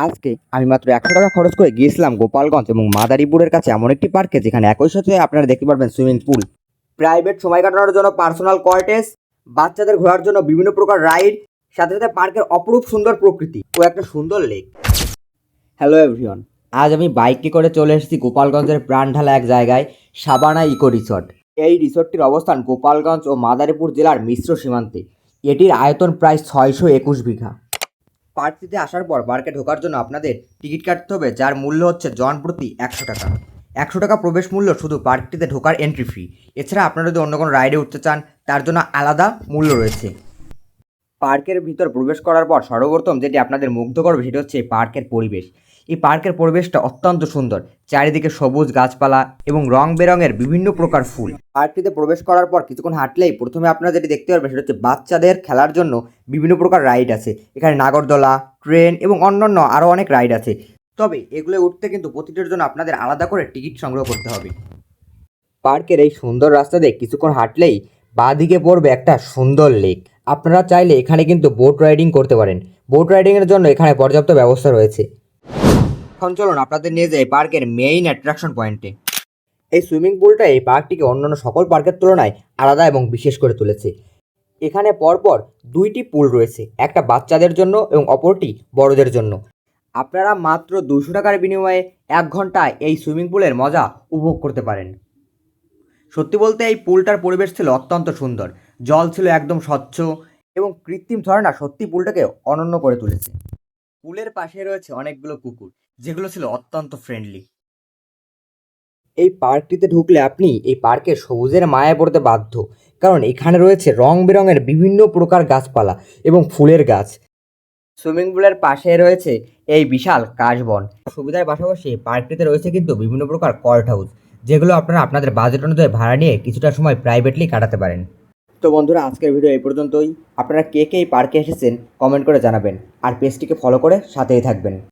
আজকে আমি মাত্র একশো টাকা খরচ করে গিয়েছিলাম গোপালগঞ্জ এবং মাদারীপুরের কাছে এমন একটি পার্কে যেখানে একই সাথে আপনারা দেখতে পারবেন সুইমিং পুল। প্রাইভেট সময় কাটানোর জন্য পার্সোনাল কোয়ার্টেজ বাচ্চাদের ঘোরার জন্য বিভিন্ন প্রকার রাইড, সাথে সাথে পার্কের অপরূপ সুন্দর প্রকৃতি ও একটা সুন্দর লেক। হ্যালো এভরিওয়ান আজ আমি বাইকে করে চলে এসেছি গোপালগঞ্জের প্রাণঢালা এক জায়গায়, সাবানা ইকো রিসর্ট। এই রিসর্টটির অবস্থান গোপালগঞ্জ ও মাদারীপুর জেলার মিশ্র সীমান্তে। এটির আয়তন প্রায় ছয়শো একুশ বিঘা। পার্কটিতে আসার পর পার্কে ঢোকার জন্য আপনাদের টিকিট কাটতে হবে, যার মূল্য হচ্ছে জন প্রতি একশো টাকা। একশো টাকা প্রবেশ মূল্য শুধু পার্কটিতে ঢোকার এন্ট্রি ফি এছাড়া আপনারা যদি অন্য কোনো রাইডে উঠতে চান, তার জন্য আলাদা মূল্য রয়েছে। পার্কের ভিতর প্রবেশ করার পর সর্বপ্রথম যেটি আপনাদের মুগ্ধ করবে সেটি হচ্ছে এই পার্কের পরিবেশ। এই পার্কের পরিবেশটা অত্যন্ত সুন্দর। চারিদিকে সবুজ গাছপালা এবং রং বেরঙের বিভিন্ন প্রকার ফুল। পার্কটিতে প্রবেশ করার পর কিছুক্ষণ হাঁটলেই প্রথমে আপনারা যেটি দেখতে পারবেন সেটা হচ্ছে বাচ্চাদের খেলার জন্য বিভিন্ন প্রকার রাইড আছে। এখানে নাগরদোলা, ট্রেন এবং অন্যান্য আরও অনেক রাইড আছে। তবে এগুলো উঠতে কিন্তু প্রতিটির জন্য আপনাদের আলাদা করে টিকিট সংগ্রহ করতে হবে। পার্কের এই সুন্দর রাস্তা দিয়ে কিছুক্ষণ হাঁটলেই বাঁদিকে পড়বে একটা সুন্দর লেক। আপনারা চাইলে এখানে কিন্তু বোট রাইডিং করতে পারেন। বোট রাইডিংয়ের জন্য এখানে পর্যাপ্ত ব্যবস্থা রয়েছে। এখন চলুন আপনাদের নিয়ে যাই পার্কের মেইন অ্যাট্রাকশন পয়েন্টে এই সুইমিং পুলটা এই পার্কটিকে অন্যান্য সকল পার্কের তুলনায় আলাদা এবং বিশেষ করে তুলেছে। এখানে পরপর দুইটি পুল রয়েছে, একটা বাচ্চাদের জন্য এবং অপরটি বড়দের জন্য। আপনারা মাত্র দুশো টাকার বিনিময়ে এক ঘণ্টা এই সুইমিং পুলের মজা উপভোগ করতে পারেন। সত্যি বলতে এই পুলটার পরিবেশ ছিল অত্যন্ত সুন্দর। জল ছিল একদম স্বচ্ছ এবং কৃত্রিম ঝর্ণা সত্যি পুলটাকে অনন্য করে তুলেছে। পুলের পাশে রয়েছে অনেকগুলো কুকুর, যেগুলো ছিল অত্যন্ত ফ্রেন্ডলি এই পার্কটিতে ঢুকলে আপনি এই পার্কের সবুজের মায়ায় পড়তে বাধ্য, কারণ এখানে রয়েছে রং বেরঙের বিভিন্ন প্রকার গাছপালা এবং ফুলের গাছ। সুইমিং পুলের পাশে রয়েছে এই বিশাল কাশবন। সুবিধার পাশাপাশি পার্কটিতে রয়েছে কিন্তু বিভিন্ন প্রকার কল্ট হাউস যেগুলো আপনারা আপনাদের বাজেট অনুযায়ী ভাড়া নিয়ে কিছুটা সময় প্রাইভেটলি কাটাতে পারেন। তো বন্ধুরা, আজকের ভিডিও এই পর্যন্তই। আপনারা কে কে এই পার্কে এসেছেন কমেন্ট করে জানাবেন। আর পেজটিকে ফলো করে সাথেই থাকবেন।